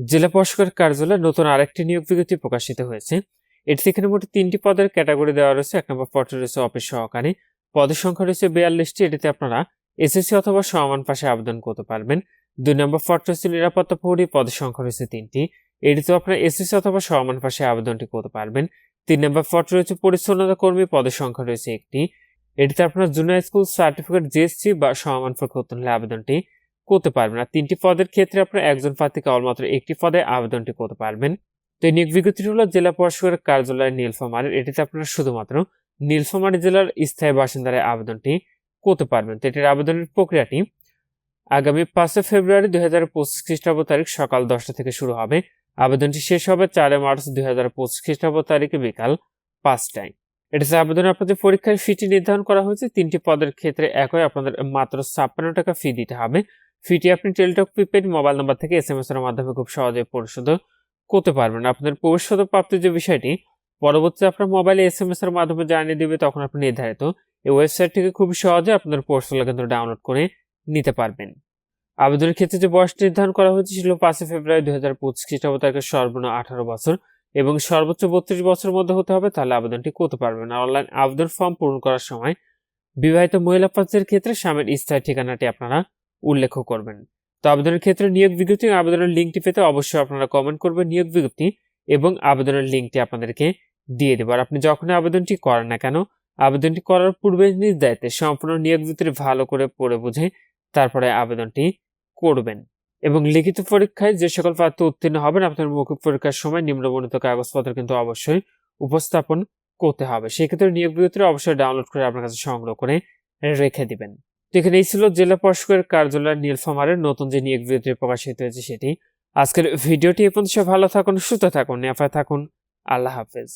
জেলা প্রশাসকের কার্যালয়ে নতুন আরেকটি নিয়োগ বিজ্ঞপ্তি প্রকাশিত হয়েছে। এটি এখানে মোট তিনটি পদের ক্যাটাগরি দেওয়া রয়েছে। এক নম্বর পদে রয়েছে অফিস সহকারী। পদের সংখ্যা রয়েছে বিয়াল্লিশটি। এটিতে আপনারা এসএসসি অথবা সমান পাশে আবেদন করতে পারবেন। দুই নম্বর পদ রয়েছে নিরাপত্তা প্রহরী পদের সংখ্যা রয়েছে তিনটি। এটিতেও আপনারা এসএসসি অথবা সমান পাশে আবেদনটি করতে পারবেন। তিন নম্বর পদ রয়েছে পরিচ্ছন্নতা কর্মী। পদের সংখ্যা রয়েছে একটি। এটিতে আপনার জুনিয়র স্কুল সার্টিফিকেট, জিএসসি বা সমান হলে আবেদনটি করতে পারবেন। আর তিনটি পদের ক্ষেত্রে আপনার একজন প্রার্থী কেবলমাত্র একটি পদে আবেদনটি করতে পারবেন। তো এই নিয়োগ বিজ্ঞপ্তিটি হলো জেলা প্রশাসকের কার্যালয় নীলফামারীর, এটিতে আপনারা শুধুমাত্র নীলফামারী জেলার স্থায়ী বাসিন্দারা আবেদনটি করতে পারবেন। তো এটির আবেদনের প্রক্রিয়াটি আগামী পাঁচই ফেব্রুয়ারি দুই হাজার পঁচিশ খ্রিস্টাব্দ তারিখ সকাল দশটা থেকে শুরু হবে। আবেদনটি শেষ হবে চারে মার্চ দুই হাজার পঁচিশ খ্রিস্টাব্দ তারিখে বিকাল পাঁচটায়। এটাতে আবেদনে আপনাদের পরীক্ষার ফিটি নির্ধারণ করা হয়েছে। তিনটি পদের ক্ষেত্রে একই আপনাদের মাত্র ছাপ্পান্ন টাকা ফি দিতে হবে। ফিটি আপনি টেলিটক প্রিপেড মোবাইল নাম্বার থেকে এস এম এস এর মাধ্যমে খুব সহজে পরিশোধ করতে পারবেন। আপনাদের প্রবেশগত প্রাপ্তির যে বিষয়টি, পরবর্তীতে আপনার মোবাইলে এস এম এস এর মাধ্যমে জানিয়ে দিবে, তখন আপনি নির্ধারিত এই ওয়েবসাইট থেকে খুব সহজে আপনার পোর্টাল কিন্তু ডাউনলোড করে নিতে পারবেন। আবেদনের ক্ষেত্রে যে বয়স নির্ধারণ করা হয়েছে ছিল পাঁচই ফেব্রুয়ারি দুই হাজার পঁচিশ খ্রিস্টাব্দ তারিখে সর্বনিম্ন আঠারো বছর এবং সর্বোচ্চ বত্রিশ বছরের মধ্যে হতে হবে, তাহলে আবেদনটি করতে পারবেন। আর অনলাইন আবেদন ফর্ম পূরণ করার সময় বিবাহিত মহিলা প্রার্থীর ক্ষেত্রে স্বামীর স্থায়ী ঠিকানাটি আপনারা উল্লেখ করবেন। তো আবেদনের ক্ষেত্রে নিয়োগ বিজ্ঞপ্তি আবেদনের লিঙ্কটি পেতে অবশ্যই আপনারা কমেন্ট করবেন নিয়োগ বিজ্ঞপ্তি এবং আবেদনের লিঙ্কটি আপনাদেরকে দিয়ে দেবো। আর আপনি যখনই আবেদনটি করেন না কেন, আবেদনটি করার পূর্বে নিজ দায়িত্বে সম্পূর্ণ নিয়োগ বিজ্ঞপ্তি ভালো করে পড়ে বুঝে তারপরে আবেদনটি করবেন এবং লিখিত পরীক্ষায় যে সকল প্রার্থী উত্তীর্ণ হবেন, আপনার মৌখিক পরীক্ষার সময় নিম্নবর্ণিত কাগজপত্র কিন্তু অবশ্যই উপস্থাপন করতে হবে। সেক্ষেত্রে নিয়োগ বিজ্ঞপ্তি অবশ্যই ডাউনলোড করে আপনার কাছে সংগ্রহ করে রেখে দিবেন। এখানে এই ছিল জেলা প্রশাসকের কার্যালয় নীলফামারের নতুন যে নিয়োগ বিজ্ঞপ্তি প্রকাশিত হয়েছে সেটি। আজকের ভিডিওটি এ পর্যন্ত ভালো থাকুন, সুস্থ থাকুন নেফায় থাকুন। আল্লাহ হাফেজ।